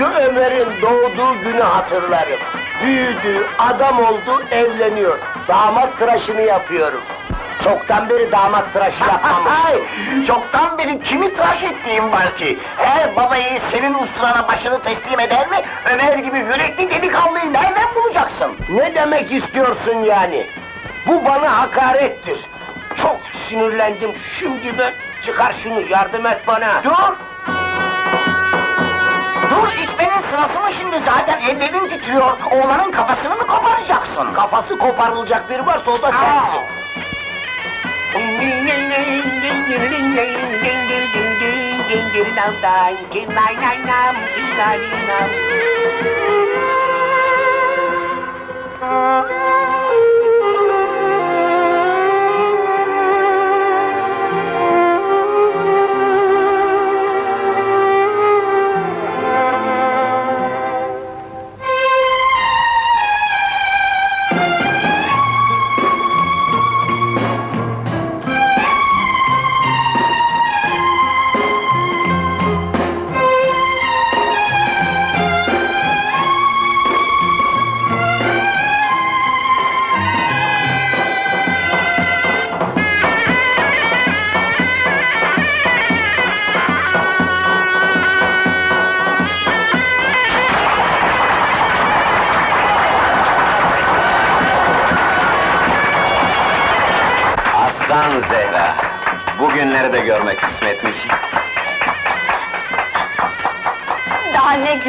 Ömer'in doğduğu günü hatırlarım. Büyüdü, adam oldu, evleniyor. Damat tıraşını yapıyorum. Çoktan beri damat tıraşı yapmamıştım. Çoktan beri kimi tıraş ettiğim var ki? Eğer babayı senin usturana başını teslim eder mi? Ömer gibi yürekli delikanlıyı nereden bulacaksın? ne demek istiyorsun yani? Bu bana hakarettir. Çok sinirlendim şimdi ben. Çıkar şunu, yardım et bana. Dur! Dur içmenin sırası mı şimdi? Zaten ellerin titriyor. Oğlanın kafasını mı koparacaksın? Kafası koparılacak biri varsa o da sensin. Aslan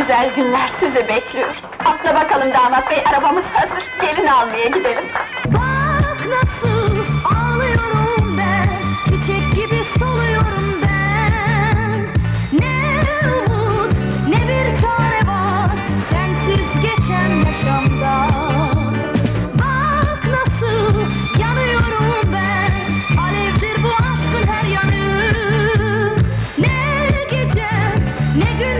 güzel günler sizi bekliyor. Atla bakalım damat bey, arabamız hazır. Gelin almaya gidelim. Bak nasıl ağlıyorum ben Çiçek gibi soluyorum ben Ne umut ne bir çare var Sensiz geçen yaşamda Bak nasıl yanıyorum ben Alevdir bu aşkın her yanı Ne gece ne gündüzüm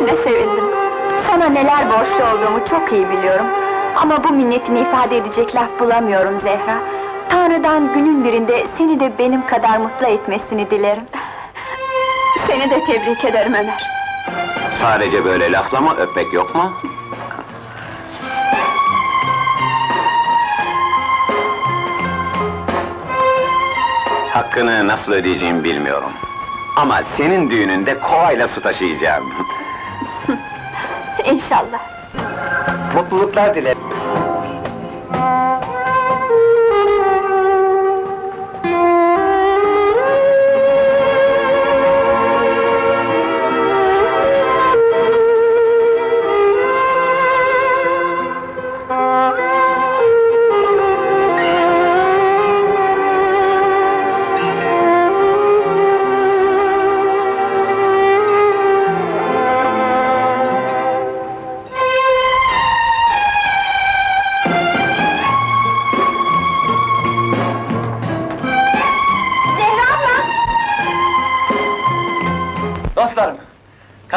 böylesine sevindim. Sana neler borçlu olduğumu çok iyi biliyorum. Ama bu minnetimi ifade edecek laf bulamıyorum Zehra. Tanrı'dan günün birinde seni de benim kadar mutlu etmesini dilerim. Seni de tebrik ederim Ömer. Sadece böyle laflama öpmek yok mu? Hakkını nasıl ödeyeceğimi bilmiyorum. Ama senin düğününde kovayla su taşıyacağım. İnşallah. Mutluluklar dilerim.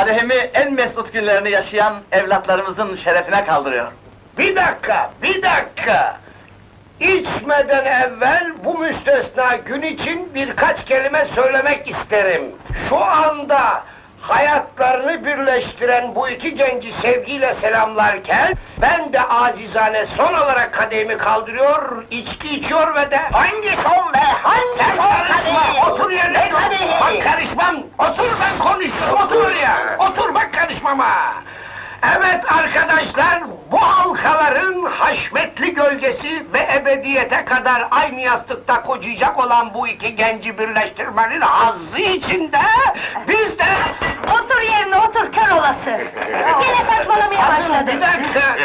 Kadehimi en mesut günlerini yaşayan evlatlarımızın şerefine kaldırıyor. Bir dakika, bir dakika! İçmeden evvel bu müstesna gün için birkaç kelime söylemek isterim. Şu anda hayatlarını birleştiren bu iki genci sevgiyle selamlarken ben de acizane son olarak kadehimi kaldırıyor, içki içiyor ve de Hangi son be? Hangi Sen son karışma, kadehi? otur yerine Ne kadehi? Bak karışmam, otur ben konuşuyorum, otur ya. Otur bak karışmama. Evet arkadaşlar, bu halkaların haşmetli gölgesi ve ebediyete kadar aynı yastıkta kocayacak olan bu iki genci birleştirmenin hazzı içinde biz de... Otur yerine otur kör olası! Yine başladı. Bir dakika!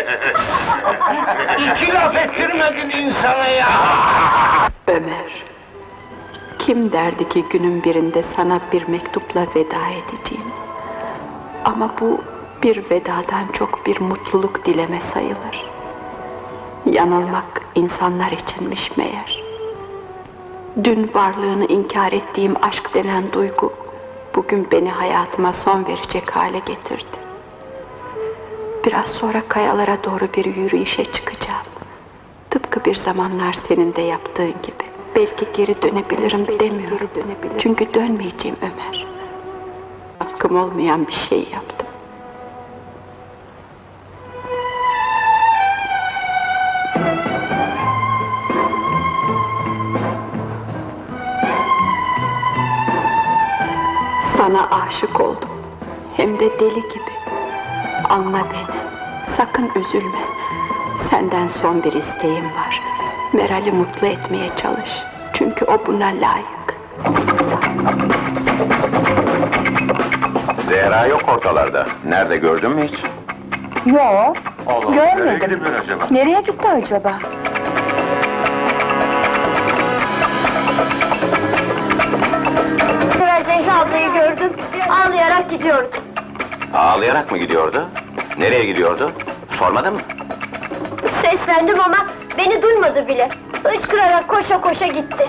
İki laf ettirmedin insana ya! Ömer, kim derdi ki günün birinde sana bir mektupla veda edeceğim? Ama bu bir vedadan çok bir mutluluk dileme sayılır. Yanılmak insanlar içinmiş meğer. Dün varlığını inkar ettiğim aşk denen duygu, bugün beni hayatıma son verecek hale getirdi. Biraz sonra kayalara doğru bir yürüyüşe çıkacağım. Tıpkı bir zamanlar senin de yaptığın gibi. Belki geri dönebilirim demiyorum. Çünkü dönmeyeceğim Ömer. Hakkım olmayan bir şey yaptım. Sana aşık oldum. Hem de deli gibi. Anla beni. Sakın üzülme. Senden son bir isteğim var. Meral'i mutlu etmeye çalış. Çünkü o buna layık. Zehra yok ortalarda. Nerede gördün mü hiç? Yo, Allah, görmedim. acaba? Nereye gitti acaba? Biraz Zehra ablayı gördüm, ağlayarak gidiyordu. Ağlayarak mı gidiyordu? Nereye gidiyordu? Sormadın mı? Seslendim ama beni duymadı bile. Hıçkırarak koşa koşa gitti.